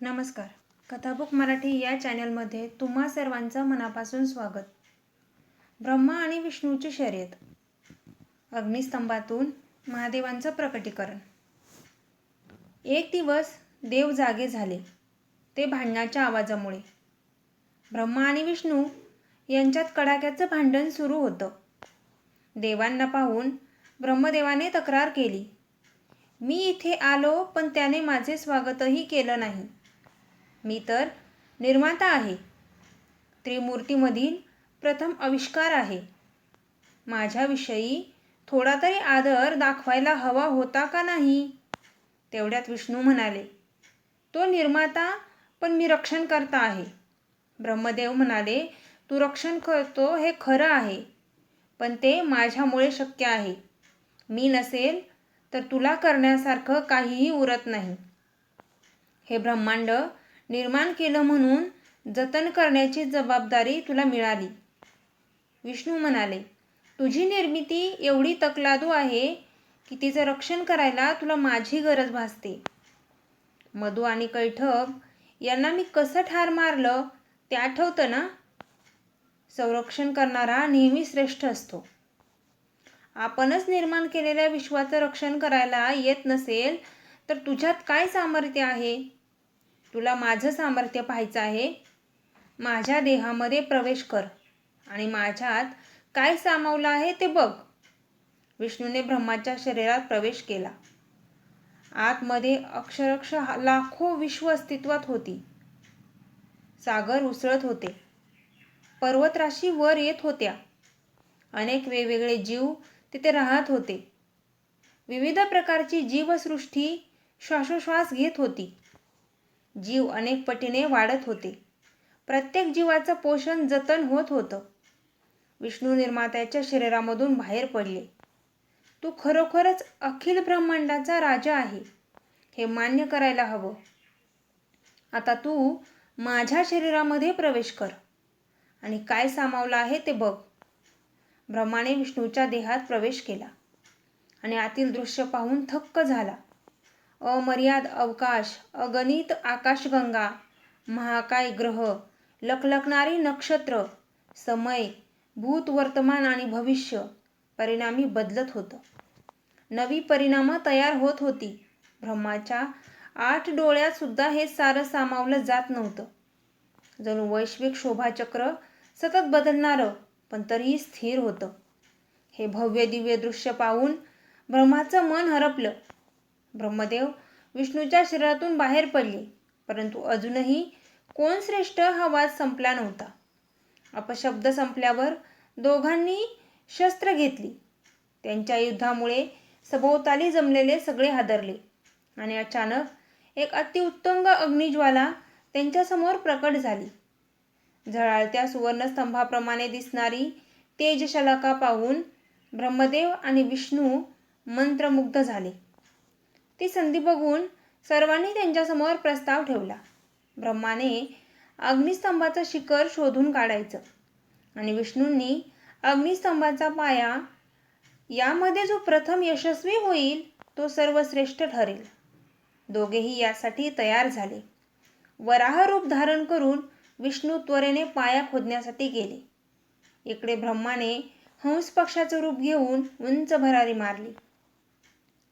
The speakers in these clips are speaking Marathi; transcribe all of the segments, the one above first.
नमस्कार. कथाबुक मराठी या चॅनलमध्ये तुम्हा सर्वांचं मनापासून स्वागत. ब्रह्मा आणि विष्णूची शर्यत. अग्निस्तंभातून महादेवांचं प्रकटीकरण. एक दिवस देव जागे झाले. ते भांडणाच्या आवाजामुळे. ब्रह्मा आणि विष्णू यांच्यात कडाक्याचं भांडण सुरू होतं. देवांना पाहून ब्रह्मदेवाने तक्रार केली. मी इथे आलो पण त्याने माझे स्वागतही केलं नाही. मी तर निर्माता आहे. त्रिमूर्तीमधील प्रथम आविष्कार आहे. माझ्याविषयी थोडा तरी आदर दाखवायला हवा होता का नाही? तेवढ्यात विष्णू म्हणाले तो निर्माता पण मी रक्षण करता आहे. ब्रह्मदेव म्हणाले तू रक्षण करतो हे खरं आहे पण ते माझ्यामुळे शक्य आहे. मी नसेल तर तुला करण्यासारखं काहीही उरत नाही. हे ब्रह्मांड निर्माण केलं म्हणून जतन करण्याची जबाबदारी तुला मिळाली. विष्णू म्हणाले तुझी निर्मिती एवढी तकलादू आहे की तिचं रक्षण करायला तुला माझी गरज भासते. मधू आणि कैठब यांना मी कसं ठार मारलं ते आठवतं ना? संरक्षण करणारा नेहमी श्रेष्ठ असतो. आपणच निर्माण केलेल्या विश्वाचं रक्षण करायला येत नसेल तर तुझ्यात काय सामर्थ्य आहे? तुला माझं सामर्थ्य पाहायचं आहे? माझ्या देहामध्ये प्रवेश कर. आणि माझ्यात काय सामावलं आहे ते बघ. विष्णूने ब्रह्माच्या शरीरात प्रवेश केला. आतमध्ये अक्षरक्ष लाखो विश्व अस्तित्वात होती. सागर उसळत होते. पर्वतराशी वर येत होत्या. अनेक वेगवेगळे जीव तिथे राहत होते. विविध प्रकारची जीवसृष्टी श्वासोश्वास घेत होती. जीव अनेक पटीने वाढत होते. प्रत्येक जीवाचं पोषण जतन होत होतं. विष्णू निर्मात्याच्या शरीरामधून बाहेर पडले. तू खरोखरच अखिल ब्रह्मांडाचा राजा आहे हे मान्य करायला हवं. आता तू माझ्या शरीरामध्ये प्रवेश कर. आणि काय सामावलं आहे ते बघ. ब्रह्माने विष्णूच्या देहात प्रवेश केला. आणि आतील दृश्य पाहून थक्क झाला. अमर्याद अवकाश अगणित आकाशगंगा महाकाय ग्रह लखलखणारी नक्षत्र समय भूत वर्तमान आणि भविष्य परिणामी बदलत होतं. नवी परिणामं तयार होत होती. ब्रह्माच्या आठ डोळ्यात सुद्धा हे सारं सामावलं जात नव्हतं. जणू वैश्विक शोभाचक्र सतत बदलणारं पण तरीही स्थिर होतं. हे भव्य दिव्य दृश्य पाहून ब्रह्माचं मन हरपलं. ब्रह्मदेव विष्णूच्या शरीरातून बाहेर पडले परंतु अजूनही कोण श्रेष्ठ हा वाद संपला नव्हता. अपशब्द संपल्यावर दोघांनी शस्त्र घेतली. त्यांच्या युद्धामुळे सभोवताली जमलेले सगळे हादरले आणि अचानक एक अतिउत्तुंग अग्निज्वाला त्यांच्यासमोर प्रकट झाली. झळाळत्या सुवर्णस्तंभाप्रमाणे दिसणारी तेजशलाका पाहून ब्रह्मदेव आणि विष्णू मंत्रमुग्ध झाले. ती संधी बघून सर्वांनी त्यांच्यासमोर प्रस्ताव ठेवला. ब्रह्माने अग्निस्तंभाचं शिखर शोधून काढायचं आणि विष्णूंनी अग्निस्तंभाचा पाया यामध्ये जो प्रथम यशस्वी होईल तो सर्वश्रेष्ठ ठरेल. दोघेही यासाठी तयार झाले. वराह रूप धारण करून विष्णू त्वरेने पाया खोदण्यासाठी गेले. इकडे ब्रह्माने हंस पक्षाचं रूप घेऊन उंच भरारी मारली.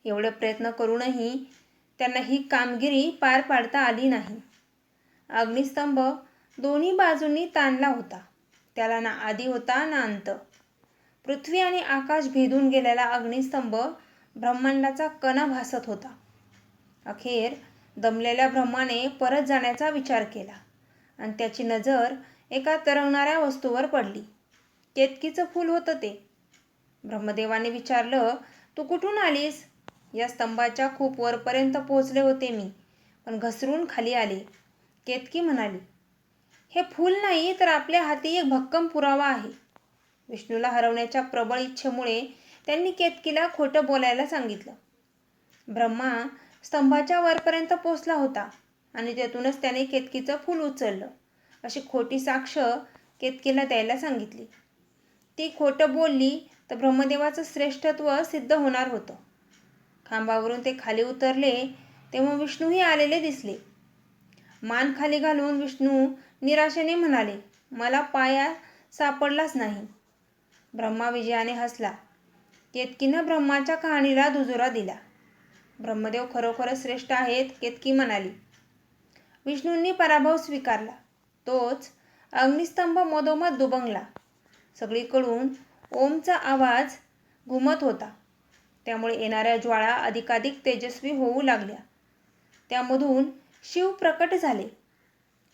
एवढे प्रयत्न करूनही त्यांना ही कामगिरी पार पाडता आली नाही. अग्निस्तंभ दोन्ही बाजूंनी ताणला होता. त्याला ना आधी होता ना अंत. पृथ्वी आणि आकाश भेदून गेलेला अग्निस्तंभ ब्रह्मांडाचा कणा भासत होता. अखेर दमलेल्या ब्रह्माने परत जाण्याचा विचार केला आणि त्याची नजर एका तरंगणाऱ्या वस्तूवर पडली. केतकीचं फूल होतं ते. ब्रह्मदेवाने विचारलं तू कुठून आलीस? या स्तंभाच्या खूप वरपर्यंत पोचले होते मी. पण घसरून खाली आले. केतकी म्हणाली हे फूल नाही तर आपल्या हाती एक भक्कम पुरावा आहे. विष्णूला हरवण्याच्या प्रबळ इच्छेमुळे त्यांनी केतकीला खोटं बोलायला सांगितलं. ब्रह्मा स्तंभाच्या वरपर्यंत पोचला होता आणि त्यातूनच त्याने केतकीचं फूल उचललं. अशी खोटी साक्ष केतकीला द्यायला सांगितली. ती खोटं बोलली तर ब्रह्मदेवाचं श्रेष्ठत्व सिद्ध होणार होतं. खांबावरून ते खाली उतरले तेव्हा विष्णूही आलेले दिसले. मान खाली घालून विष्णू निराशेने म्हणाले मला पाया सापडलाच नाही. ब्रह्मा विजयाने हसला. केतकीनं ब्रह्माच्या कहाणीला दुजोरा दिला. ब्रह्मदेव खरोखरच श्रेष्ठ आहेत केतकी म्हणाली. विष्णूंनी पराभव स्वीकारला. तोच अग्निस्तंभ मधोमध दुबंगला. सगळीकडून ओमचा आवाज घुमत होता. त्यामुळे येणाऱ्या ज्वाळा अधिकाधिक तेजस्वी होऊ लागल्या. त्यामधून शिव प्रकट झाले.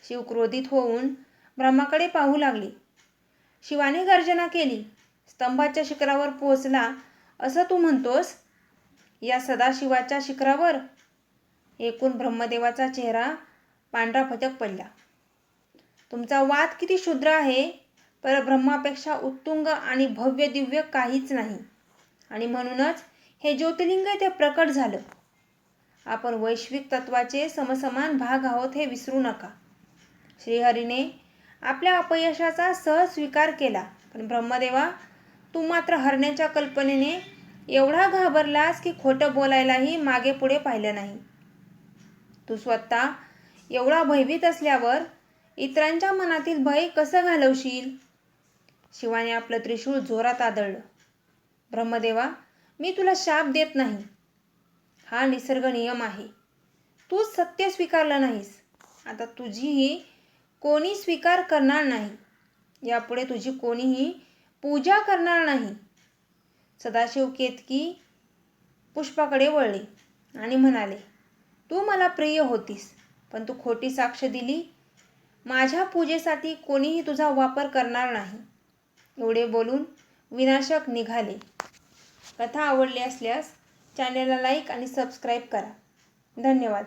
शिव क्रोधित होऊन ब्रह्माकडे पाहू लागले. शिवाने गर्जना केली. स्तंभाच्या शिखरावर पोहोचला. असं तू म्हणतोस? या सदाशिवाच्या शिखरावर? एकूण ब्रह्मदेवाचा चेहरा पांढरा फटक पडला. तुमचा वाद किती क्षुद्र आहे? पर ब्रह्मापेक्षा उत्तुंग आणि भव्य दिव्य काहीच नाही. आणि म्हणूनच हे ज्योतिलिंग ते प्रकट झालं. आपण वैश्विक तत्वाचे समसमान भाग आहोत हे विसरू नका. श्रीहरीने आपल्या अपयशाचा सहज स्वीकार केला. पण ब्रह्मदेवा तू मात्र हरण्याच्या कल्पनेने एवढा घाबरलास की खोटं बोलायलाही मागे पुढे पाहिलं नाही. तू स्वतः एवढा भयभीत असल्यावर इतरांच्या मनातील भय कसं घालवशील? शिवाने आपलं त्रिशूळ जोरात आदळलं. ब्रह्मदेवा मी तुला शाप देत नाही. हा निसर्ग नियम आहे. तू सत्य स्वीकारलं नाहीस. आता तुझीही कोणी स्वीकार करणार नाही. यापुढे तुझी कोणीही पूजा करणार नाही. सदाशिव केतकी पुष्पाकडे वळले आणि म्हणाले तू मला प्रिय होतीस पण तू खोटी साक्ष दिली. माझ्या पूजेसाठी कोणीही तुझा वापर करणार नाही. एवढे बोलून विनाशक निघाले. कथा आवडली असल्यास चॅनलला लाईक आणि सबस्क्राईब करा. धन्यवाद.